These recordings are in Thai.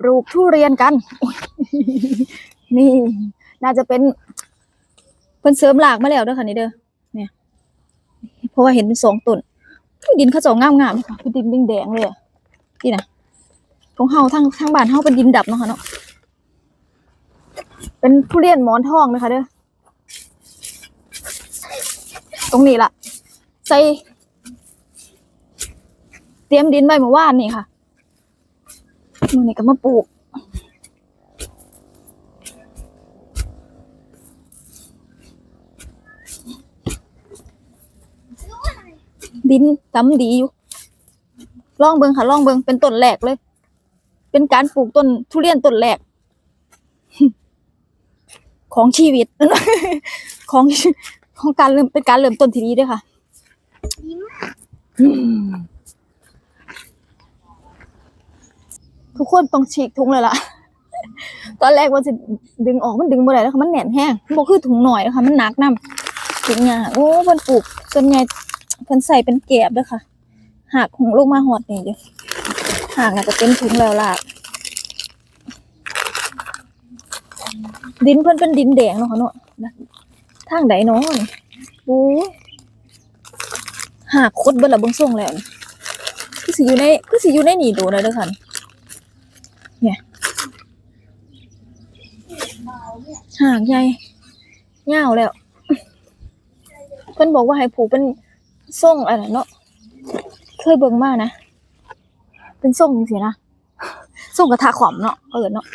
ปลูกทุเรียนกัน นี่ น่าจะเป็นเพิ่นเสริมหลากมาแล้วเด้อค่ะนี่เด้อเนี่ย เพราะว่าเห็นเป็นสองต้นดินเขาเจางามๆเลยค่ะเป็นดินแดงเลยอะนี่นะของเฮาทางทางบ้านเฮาเป็นดินดับเนาะค่ะเนาะเป็นทุเรียนหมอนทองนะคะเด้อตรงนี้ล่ะ ใส่ เตรียมดินไว้เมื่อวานนี่ค่ะ มือนี่ก็มาปลูกดินจำดีอยู่ลองเบิงค่ะลองเบิงเป็นต้นแรกเลย เป็นการปลูกต้นทุเรียนต้นแรกของชีวิต ของของการเริ่มเป็นการเริ่มต้นที่ดีด้วยค่ะ อืม ทุกคนต้องฉีกถุงเลยล่ะ ตอนแรกว่าจะดึงออกมันดึงบ่ได้แล้วค่ะมันแน่นแห้งมันบ่คือถุงหน่อยนะคะมันหนักนำถุงยาโอ้เพิ่นปลูกส่วนใหญ่เพิ่นใส่เป็นแกบเด้อค่ะหากของลูกมาฮอดนี่เด้อหากน่ะจะเป็นถุงแล้วล่ะดินเพิ่นเป็นดินแดงเนาะค่ะเนาะทางใดเนาะนี่โอ้หากคดเบิ่ละเบิ่งส่งแล้วคือสิอยู่ในคือสิอยู่ในนี่โดนแล้วเด้อค่ะ เนี่ยหากใหญ่ยาแล้วเพิ่นบอกว่าให้ผูกเป็นส่งอะไรเนาะเคยเบิ่งมากนะเป็นส่งจังซี่นะส่งกระทะขอมเนาะเอิ้นเนาะ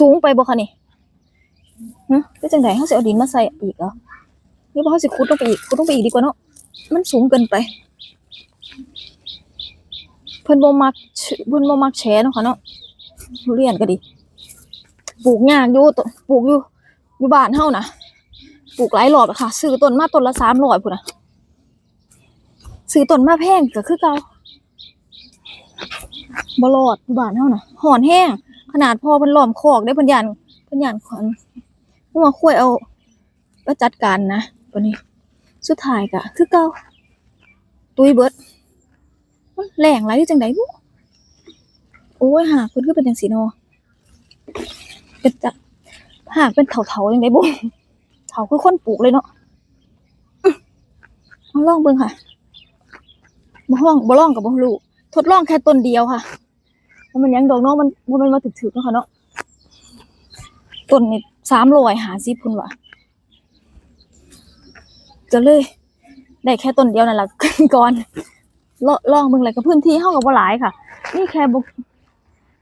สูงไปบ่คะนี่ฮะเป็นจังไดเฮาสิเอาดินมาใส่อีกเหรอหรือว่าเฮาสิขุดลงไปอีกขุดลงไปอีกดีกว่าเนาะมันสูงเกินไป เพิ่นบ่มักชื่อเพิ่นบ่มักแชเนาะค่ะเนาะทุเรียนก็ดี ปลูกยากอยู่ปลูกอยู่อยู่บ้านเฮานะปลูกหลายรอบค่ะซื้อต้นมาต้นละ300พุ่นน่ะซื้อต้นมาแพงก็คือเก่าบ่รอดอยู่บ้านเฮานะหอนแห้ง ขนาดพ่อเพิ่นล้อมคอกได้เพิ่นย่านเพิ่นย่านขอนหัวควยเอาไปจัดการนะตัวนี้ สุดท้ายก็คือเก่าตุยเบิด แหลงไรจังไดบุโอ้ยหากเพิ่นคือเป็นจังซี่เนาะเป็นจะหากเป็นเถาๆจังไดบุเถาคือคนปลูกเลยเนาะอื้อเอาลองเบิ่งค่ะบ่ลองบ่ลองก็บ่รู้ทดลองแค่ต้นเดียวค่ะเพราะมันยังดอกเนาะมันบ่แม่นว่าถึกๆเนาะค่ะเนาะต้นนี่350พุ่นวะก็เลย ได้แค่ต้นเดียวนั่นแหละก่อน ลลองเบิ่งเลยกับพื้นที่เฮาก็บ่หลายค่ะ นี่แค่บุก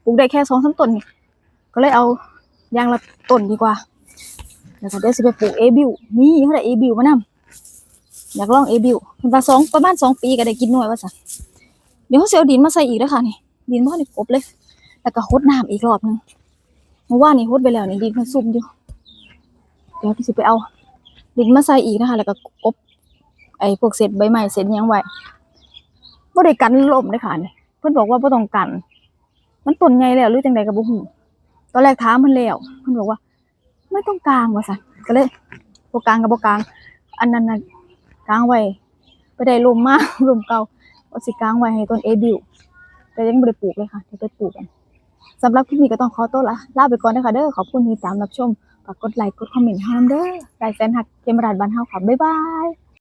ปลูกได้แค่สองสามต้นก็เลยเอายางละต้นดีกว่าแล้วก็เดี๋ยวสิไปปลูกเอบิวนี่เขาได้เอบิวมานำอยากลองเอบิวเพิ่นว่าสองประมาณสองปีก็ได้กินหน่วยว่าซั่นเดี๋ยวเขาสิเอาดินมาใส่อีกเด้อค่ะนี่ดินบ่ได้ครบเลย แล้วก็รดน้ำอีกรอบหนึงเมื่อวานนี่รดไปแล้วนี่ดินมันซุ่มอยู่เดี๋ยวสิไปเอาดินมาใส่อีกนะคะ แล้วก็กบไอ้พวกเศษใบไม้เศษยังไว้ บ่ได้กันลมเลยค่ะนี่เพิ่นบอกว่าบ่ต้องกัน มันต้นใหญ่แล้วหรือจังใดก็บ่ฮู้ตอนแรกถามเพิ่นแล้วเพิ่นบอกว่า ไม่ต้องกลางว่าซั่นก็เลยบ่กลางก็บ่กลาง อันนั้นน่ะกลางไว้ไปได้ลมมาลมเก่าว่าสิกลางไว้ให้ต้นเอบิวแต่ยังบ่ได้ปลูกเลยค่ะเดี๋ยวไปปลูกกันสำหรับคลิปนี้ก็ต้องขอตัวละลาไปก่อนนะคะเด้อขอบคุณที่ตามรับชมฝากกดไลค์กดคอมเมนต์ให้นำเด้อได้แฟนฮักเกมรัดบ้านเฮาค่ะบ๊ายบาย